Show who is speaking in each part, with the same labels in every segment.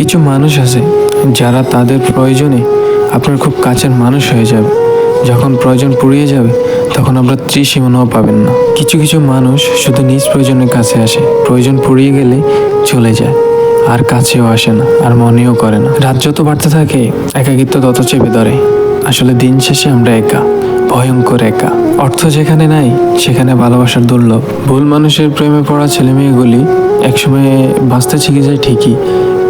Speaker 1: কিছু মানুষ আছে যারা তাদের প্রয়োজনে আপনার খুব কাছের মানুষ হয়ে যাবে। যখন প্রয়োজন পুড়িয়ে যাবে, তখন আপনার ত্রিসীমানাও পাবেন না। কিছু কিছু মানুষ শুধু নিজ প্রয়োজনের কাছে আসে। প্রয়োজন পুড়িয়ে গেলে চলে যায়, আর কাছেও আসে না, আর মনেও করে না। রাত যত বাড়তে থাকে, একাকিত্ব তত চেপে ধরে। আসলে দিন শেষে আমরা একা, ভয়ঙ্কর একা। অর্থ যেখানে নাই, সেখানে ভালোবাসার দুর্লভ। ভুল মানুষের প্রেমে পড়া ছেলে মেয়েগুলি একসময় বাঁচতে শিখে যায় ঠিকই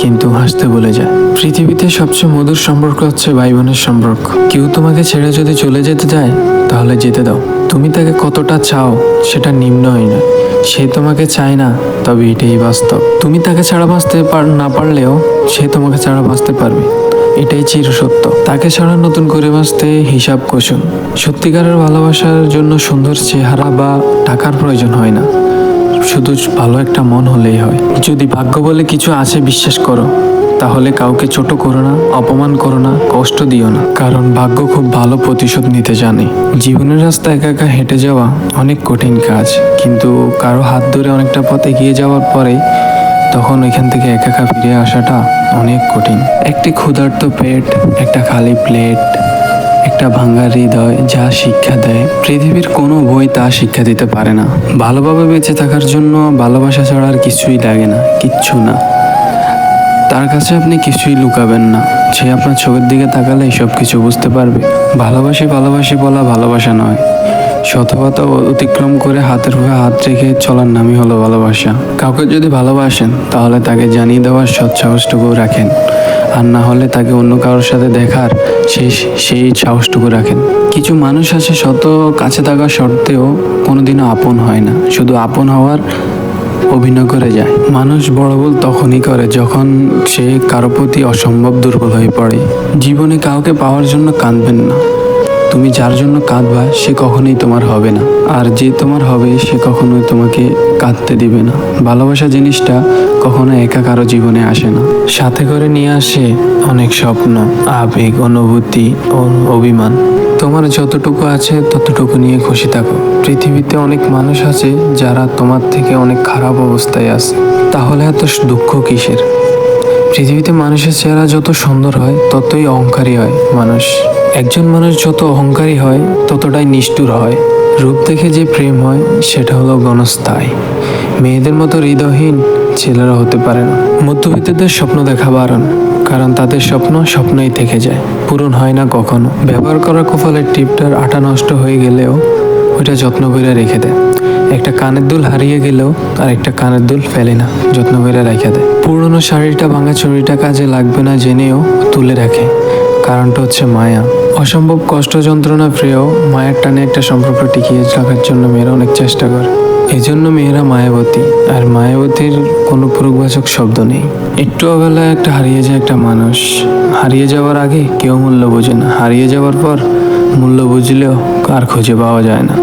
Speaker 1: কিন্তু হাসতে বলে যায়। পৃথিবীতে সবচেয়ে মধুর সম্পর্ক হচ্ছে ভাই বোনের সম্পর্ক। কেউ তোমাকে ছেড়ে যদি চলে যেতে চায়, তাহলে যেতে দাও। তুমি তাকে কতটা চাও, সেটা নিম্ন হয় না। সে তোমাকে চায় না, তবে এটাই বাস্তব। তুমি তাকে ছাড়া বাঁচতে পার না পারলেও, সে তোমাকে ছাড়া বাঁচতে পারবে। এটাই চির সত্য। তাকে ছাড়া নতুন করে বাঁচতে হিসাব কষুন। সত্যিকারের ভালোবাসার জন্য সুন্দর চেহারা বা টাকার প্রয়োজন হয় না। শুধু ভালো একটা মন হলেই হয়। যদি ভাগ্য বলে কিছু আছে, বিশ্বাস করো। তাহলে কাউকে ছোট করো না, অপমান করো না, কষ্ট দিও না। কারণ ভাগ্য খুব ভালো প্রতিশোধ নিতে জানে। জীবনের রাস্তা একা একা হেঁটে যাওয়া অনেক কঠিন কাজ। কিন্তু কারও হাত ধরে অনেকটা পথে এগিয়ে যাওয়ার পরে তখন ওইখান থেকে একা একা ফিরে আসাটা অনেক কঠিন। একটি ক্ষুধার্ত পেট, একটা খালি প্লেট একটা ভাঙ্গা হৃদয় যা শিক্ষা দেয়। পৃথিবীর কোনো বই তা শিক্ষা দিতে পারে না। ভালোভাবে বেঁচে থাকার জন্য ভালোবাসা ছাড়া আর কিছুই লাগে না, কিচ্ছু না। তার কাছে আপনি কিছুই লুকাবেন না। সে আপনার চোখের দিকে তাকালে সব কিছু বুঝতে পারবে। ভালোবাসি ভালোবাসি বলা ভালোবাসা নয়। শতকতা অতিক্রম করে হাতের উপরে হাত রেখে চলার নামই হলো ভালোবাসা। কাউকে যদি ভালোবাসেন, তাহলে তাকে জানিয়ে দেওয়ার সৎ রাখেন। আর না হলে তাকে অন্য কারোর সাথে দেখার সেই সেই সাহসটুকু রাখেন। কিছু মানুষ আছে শত কাছে থাকা সত্ত্বেও কোনোদিনও আপন হয় না। শুধু আপন হওয়ার অভিনয় করে যায়। মানুষ বড় ভুল তখনই করে যখন সে কারও প্রতি অসম্ভব দুর্বল হয়ে পড়ে। জীবনে কাউকে পাওয়ার জন্য কাঁদবেন না। তুমি যার জন্য কাঁদবা, সে কখনোই তোমার হবে না। আর যে তোমার হবে, সে কখনোই তোমাকে কাঁদতে দিবে না। ভালোবাসা জিনিসটা কখনো একা কারও জীবনে আসে না। সাথে করে নিয়ে আসে অনেক স্বপ্ন, আবেগ, অনুভূতি ও অভিমান। তোমার যতটুকু আছে, ততটুকু নিয়ে খুশি থাকো। পৃথিবীতে অনেক মানুষ আছে যারা তোমার থেকে অনেক খারাপ অবস্থায় আছে। তাহলে এত দুঃখ কিসের? পৃথিবীতে মানুষের চেহারা যত সুন্দর হয়, ততই অহংকারী হয় মানুষ। একজন মানুষ যত অহংকারী হয়, ততটাই নিষ্ঠুর হয়। রূপ দেখে যে প্রেম হয়, সেটা হলো গণস্থায়। মেয়েদের মতো হৃদয়হীন ছেলেরা হতে পারে না। মধ্যবিত্তদের স্বপ্ন দেখা বারণ, কারণ তাদের স্বপ্ন স্বপ্নই থেকে যায়। পূরণ হয় না কখনো। ব্যবহার করা কপালের টিপটার আটা নষ্ট হয়ে গেলেও ওইটা যত্ন করে রেখে দেয়। একটা কানের দুল হারিয়ে গেলেও আর একটা কানের দুল ফেলে না, যত্ন করে রেখে দেয়। পুরনো শাড়িটা ভাঙা চুড়িটা কাজে লাগবে না জেনেও তুলে রাখে। কারণটা হচ্ছে মায়া। অসম্ভব কষ্ট যন্ত্রণা প্রিয়, মায়ের টানে একটা সম্পর্ক টিকিয়ে রাখার জন্য মেয়েরা অনেক চেষ্টা করে। এই জন্য মেয়েরা মায়াবতী, আর মায়াবতীর কোনো পূর্ববাচক শব্দ নেই। একটু অবেলায় একটা হারিয়ে যায় একটা মানুষ। হারিয়ে যাওয়ার আগে কেউ মূল্য বোঝে না। হারিয়ে যাওয়ার পর মূল্য বুঝলেও কার খুঁজে পাওয়া যায় না।